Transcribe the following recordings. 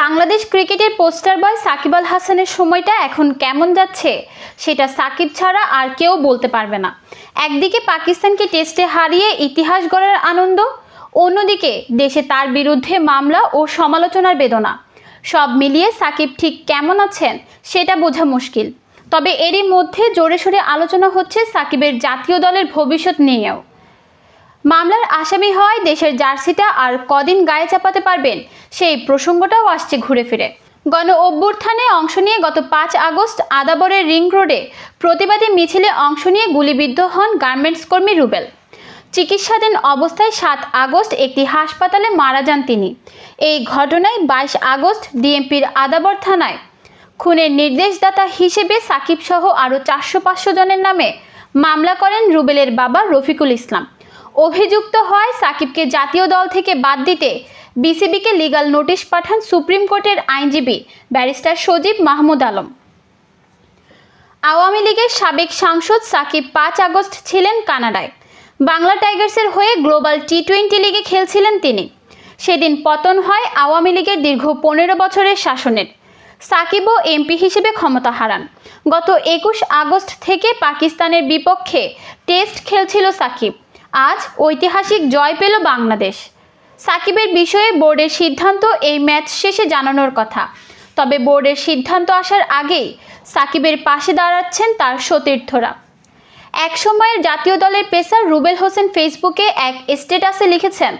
বাংলাদেশ ক্রিকেটের পোস্টার বয় সাকিব আল হাসানের সময়টা এখন কেমন যাচ্ছে, সেটা সাকিব ছাড়া আর কেউ বলতে পারবে না। একদিকে পাকিস্তানকে টেস্টে হারিয়ে ইতিহাস গড়ার আনন্দ, অন্যদিকে দেশে তার বিরুদ্ধে মামলা ও সমালোচনার বেদনা। সব মিলিয়ে সাকিব ঠিক কেমন আছেন, সেটা বোঝা মুশকিল। তবে এরই মধ্যে জোরে সোরে আলোচনা হচ্ছে সাকিবের জাতীয় দলের ভবিষ্যৎ নিয়েও। মামলার আসামি হওয়ায় দেশের জার্সিটা আর কদিন গায়ে চাপাতে পারবেন, সেই প্রসঙ্গটাও আসছে ঘুরে ফিরে। গণ অভ্যুত্থানে অংশ নিয়ে গত পাঁচ আগস্ট আদাবরের রিং রোডে প্রতিবাদী মিছিলে অংশ নিয়ে গুলিবিদ্ধ হন গার্মেন্টস কর্মী রুবেল। চিকিৎসাধীন অবস্থায় সাত আগস্ট একটি হাসপাতালে মারা যান তিনি। এই ঘটনায় বাইশ আগস্ট ডিএমপির আদাবর থানায় খুনের নির্দেশদাতা হিসেবে সাকিব সহ আরও চারশো পাঁচশো জনের নামে মামলা করেন রুবেলের বাবা রফিকুল ইসলাম। অভিযুক্ত হয় সাকিবকে জাতীয় দল থেকে বাদ দিতে। বিসিবিকে লিগ্যাল নোটিশ পাঠান সুপ্রিম কোর্টের আইনজীবী ব্যারিস্টার সজীব মাহমুদ আলম। আওয়ামী লীগের সাবেক সাংসদ সাকিব পাঁচ আগস্ট ছিলেন কানাডায়। বাংলা টাইগার্সের হয়ে গ্লোবাল টি টোয়েন্টি লিগে খেলছিলেন তিনি। সেদিন পতন হয় আওয়ামী লীগের দীর্ঘ পনেরো বছরের শাসনের। সাকিবও এমপি হিসেবে ক্ষমতা হারান। গত একুশ আগস্ট থেকে পাকিস্তানের বিপক্ষে টেস্ট খেলছিল সাকিব। আজ ঐতিহাসিক জয় পেল বাংলাদেশ। সাকিবের বিষয়ে বোর্ডের সিদ্ধান্ত এই ম্যাচ শেষে জানানোর কথা। তবে বোর্ডের সিদ্ধান্ত আসার আগেই সাকিবের পাশে দাঁড়াচ্ছেন তার সতীর্থরা। এক সময়ের জাতীয় দলের পেসার রুবেল হোসেন ফেসবুকে এক স্ট্যাটাসে লিখেছেন,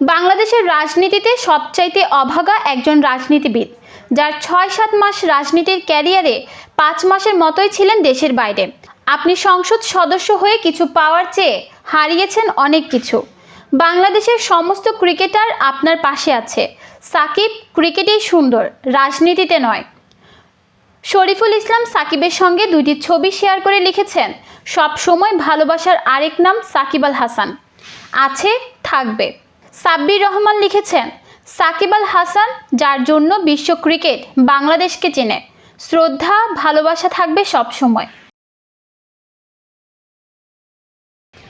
বাংলাদেশের রাজনীতিতে সবচাইতে অভাগা একজন রাজনীতিবিদ, যার ছয় সাত মাস রাজনীতির ক্যারিয়ারে পাঁচ মাসের মতোই ছিলেন দেশের বাইরে। আপনি সংসদ সদস্য হয়ে কিছু পাওয়ার চেয়ে হারিয়েছেন অনেক কিছু। বাংলাদেশের সমস্ত ক্রিকেটার আপনার পাশে আছে। সাকিব ক্রিকেটেই সুন্দর, রাজনীতিতে নয়। শরীফুল ইসলাম সাকিবের সঙ্গে দুইটি ছবি শেয়ার করে লিখেছেন, সব সময় ভালোবাসার আরেক নাম সাকিব আল হাসান। আছে, থাকবে। সাব্বির রহমান লিখেছেন, সাকিব আল হাসান, যার জন্য বিশ্ব ক্রিকেট বাংলাদেশকে চেনে। শ্রদ্ধা, ভালোবাসা থাকবে সব সময়।